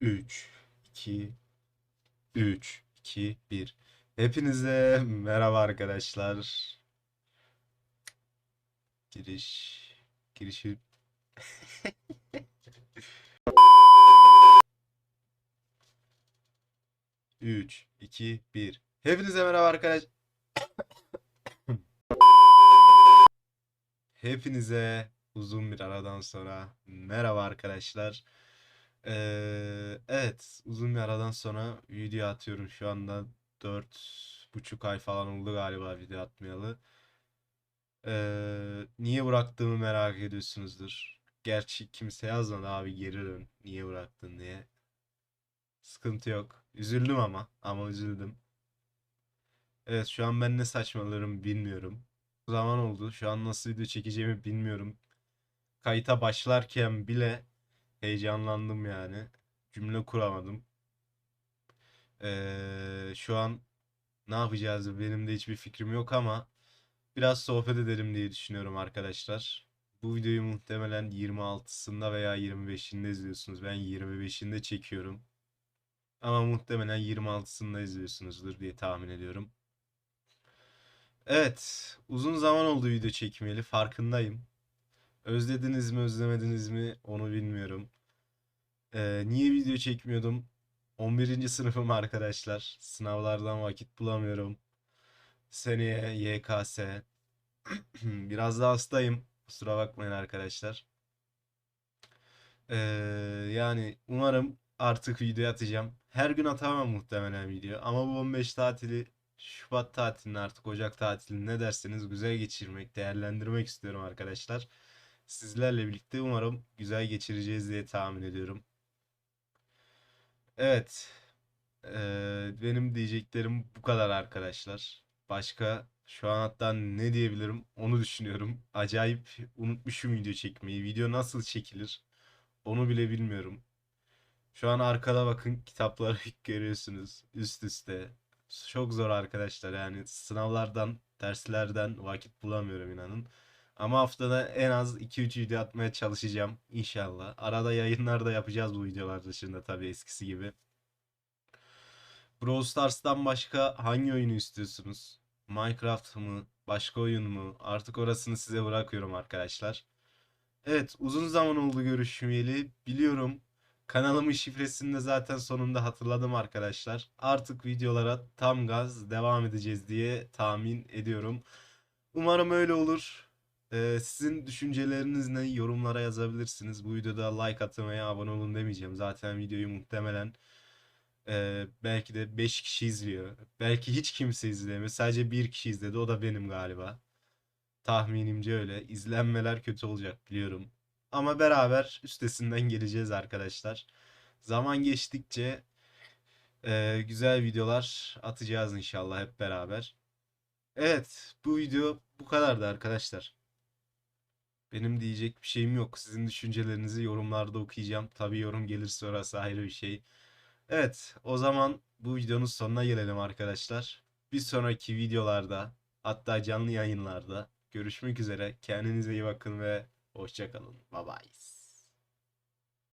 3, 2, 3, 2, 1. Hepinize merhaba arkadaşlar. Giriş, girişi... Üç, iki, bir. Hepinize merhaba arkadaş. Hepinize uzun bir aradan sonra merhaba arkadaşlar. Ee, evet, uzun bir aradan sonra video atıyorum. Şu anda dört buçuk ay falan oldu galiba video atmayalı. Ee, niye bıraktığımı merak ediyorsunuzdur. Gerçi kimse yazmadı abi geri dön. Niye bıraktın diye. Sıkıntı yok. Üzüldüm ama. Ama üzüldüm. Evet şu an ben ne saçmalarım bilmiyorum. Zaman oldu. Şu an nasıl video çekeceğimi bilmiyorum. Kayıta başlarken bile heyecanlandım yani. Cümle kuramadım. Ee, şu an ne yapacağız benim de hiçbir fikrim yok ama biraz sohbet edelim diye düşünüyorum arkadaşlar. Bu videoyu muhtemelen 26'sında veya 25'inde izliyorsunuz. Ben 25'inde çekiyorum. Ama muhtemelen 26'sında izliyorsunuzdur diye tahmin ediyorum. Evet, uzun zaman oldu video çekmeyeli farkındayım. Özlediniz mi, özlemediniz mi onu bilmiyorum. Ee, niye video çekmiyordum? 11. sınıfım arkadaşlar. Sınavlardan vakit bulamıyorum. Seneye YKS. Biraz da hastayım. Kusura bakmayın arkadaşlar. Ee, yani umarım artık video atacağım. Her gün atamam muhtemelen video. Ama bu 15 tatili Şubat tatilini artık Ocak tatilini ne derseniz güzel geçirmek, değerlendirmek istiyorum arkadaşlar. Sizlerle birlikte umarım güzel geçireceğiz diye tahmin ediyorum. Evet. eee, benim diyeceklerim bu kadar arkadaşlar. Başka şu an hatta ne diyebilirim onu düşünüyorum. Acayip unutmuşum video çekmeyi. Video nasıl çekilir onu bile bilmiyorum. Şu an arkada bakın kitapları görüyorsunuz üst üste. Çok zor arkadaşlar yani sınavlardan, derslerden vakit bulamıyorum inanın. Ama haftada en az 2-3 video atmaya çalışacağım inşallah. Arada yayınlar da yapacağız bu videolar dışında tabii eskisi gibi. Brawl Stars'tan başka hangi oyunu istiyorsunuz? Minecraft mı? Başka oyun mu? Artık orasını size bırakıyorum arkadaşlar. Evet, uzun zaman oldu görüşmeyeli. Biliyorum. Kanalımın şifresini de zaten sonunda hatırladım arkadaşlar. Artık videolara tam gaz devam edeceğiz diye tahmin ediyorum. Umarım öyle olur. Ee, sizin düşünceleriniz ne? Yorumlara yazabilirsiniz. Bu videoda like atmayı, abone olun demeyeceğim. Zaten videoyu muhtemelen e, belki de 5 kişi izliyor. Belki hiç kimse izlemiyor. Sadece bir kişi izledi. O da benim galiba. Tahminimce öyle. İzlenmeler kötü olacak biliyorum. Ama beraber üstesinden geleceğiz arkadaşlar. Zaman geçtikçe e, güzel videolar atacağız inşallah hep beraber. Evet, bu video bu kadardı arkadaşlar. Benim diyecek bir şeyim yok. Sizin düşüncelerinizi yorumlarda okuyacağım. Tabii yorum gelirse orası ayrı bir şey. Evet, o zaman bu videonun sonuna gelelim arkadaşlar. Bir sonraki videolarda, hatta canlı yayınlarda görüşmek üzere. Kendinize iyi bakın ve hoşça kalın. Bye bye.